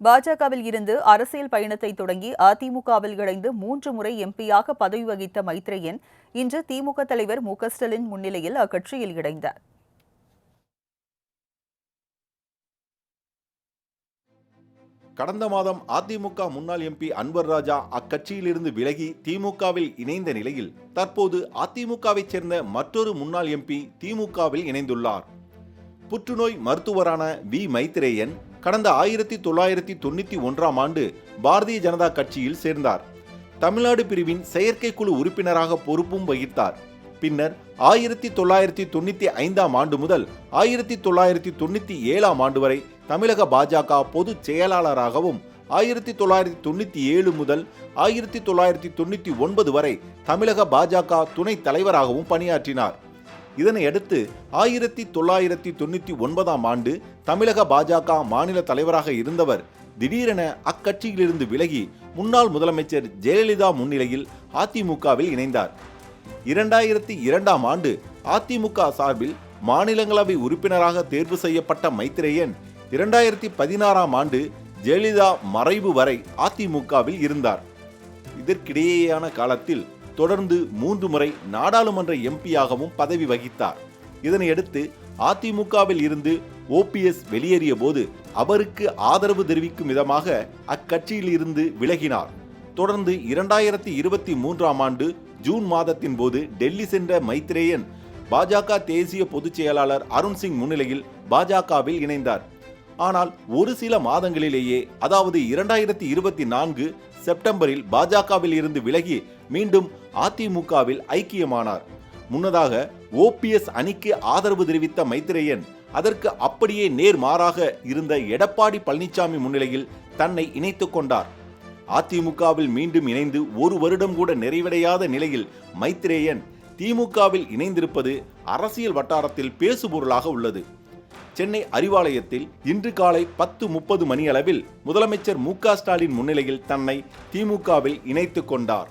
பாஜகவில் இருந்து அரசியல் பயணத்தை தொடங்கி அதிமுகவில் இணைந்து மூன்று முறை எம்பியாக பதவி வகித்த மைத்ரேயன் இன்று திமுக தலைவர் மு ஸ்டாலின் முன்னிலையில் அக்கட்சியில் இணைந்தார். கடந்த மாதம் அதிமுக முன்னாள் எம்பி அன்வர் ராஜா அக்கட்சியிலிருந்து விலகி திமுகவில் இணைந்த நிலையில் தற்போது அதிமுகவைச் சேர்ந்த மற்றொரு முன்னாள் எம்பி திமுகவில் இணைந்துள்ளார். புற்றுநோய் மருத்துவரான வி மைத்ரேயன் கடந்த ஆயிரத்தி தொள்ளாயிரத்தி தொண்ணூற்றி ஒன்றாம் ஆண்டு பாரதிய ஜனதா கட்சியில் சேர்ந்தார். தமிழ்நாடு பிரிவின் செயற்கைக்குழு உறுப்பினராக பொறுப்பும் வகித்தார். பின்னர் ஆயிரத்தி தொள்ளாயிரத்தி தொண்ணூற்றி ஐந்தாம் ஆண்டு முதல் ஆயிரத்தி தொள்ளாயிரத்தி தொண்ணூற்றி ஏழாம் ஆண்டு வரை தமிழக பாஜக பொதுச் செயலாளராகவும் ஆயிரத்தி தொள்ளாயிரத்தி தொண்ணூற்றி ஏழு முதல் ஆயிரத்தி தொள்ளாயிரத்தி தொண்ணூற்றி ஒன்பது வரை தமிழக பாஜக துணைத் தலைவராகவும் பணியாற்றினார். இதனையடுத்து ஆயிரத்தி தொள்ளாயிரத்தி தொண்ணூற்றி ஒன்பதாம் ஆண்டு தமிழக பாஜக மாநில தலைவராக இருந்தவர் திடீரென அக்கட்சியிலிருந்து விலகி முன்னாள் முதலமைச்சர் ஜெயலலிதா முன்னிலையில் அதிமுகவில் இணைந்தார். இரண்டாயிரத்தி இரண்டாம் ஆண்டு அதிமுக சார்பில் மாநிலங்களவை உறுப்பினராக தேர்வு செய்யப்பட்ட மைத்ரேயன் இரண்டாயிரத்தி பதினாறாம் ஆண்டு ஜெயலலிதா மறைவு வரை அதிமுகவில் இருந்தார். இதற்கிடையேயான காலத்தில் தொடர்ந்து மூன்று முறை நாடாளுமன்ற எம்பியாகவும் பதவி வகித்தார். இதனையடுத்து அதிமுகவில் இருந்து ஓபிஎஸ் வெளியேறிய போது அவருக்கு ஆதரவு தெரிவிக்கும் விதமாக அக்கட்சியில் இருந்து விலகினார். தொடர்ந்து இரண்டாயிரத்தி இருபத்தி மூன்றாம் ஆண்டு ஜூன் மாதத்தின் போது டெல்லி சென்ற மைத்ரேயன் பாஜக தேசிய பொதுச் செயலாளர் அருண் சிங் முன்னிலையில் பாஜகவில் இணைந்தார். ஆனால் ஒரு சில மாதங்களிலேயே அதாவது இரண்டாயிரத்தி இருபத்தி நான்கு செப்டம்பரில் பாஜகவில் இருந்து விலகி மீண்டும் அதிமுகவில் ஐக்கியமானார். முன்னதாக ஓபிஎஸ் அணிக்கு ஆதரவு தெரிவித்த மைத்ரேயன் அதற்கு அப்படியே நேர்மாறாக இருந்த எடப்பாடி பழனிசாமி முன்னிலையில் தன்னை இணைத்துக் கொண்டார். அதிமுகவில் மீண்டும் இணைந்து ஒரு வருடம் கூட நிறைவடையாத நிலையில் மைத்ரேயன் திமுகவில் இணைந்திருப்பது அரசியல் வட்டாரத்தில் பேசுபொருளாக உள்ளது. சென்னை அறிவாலயத்தில் இன்று காலை பத்து முப்பது மணியளவில் முதலமைச்சர் மு க ஸ்டாலின் முன்னிலையில் தன்னை திமுகவில் இணைத்துக் கொண்டார்.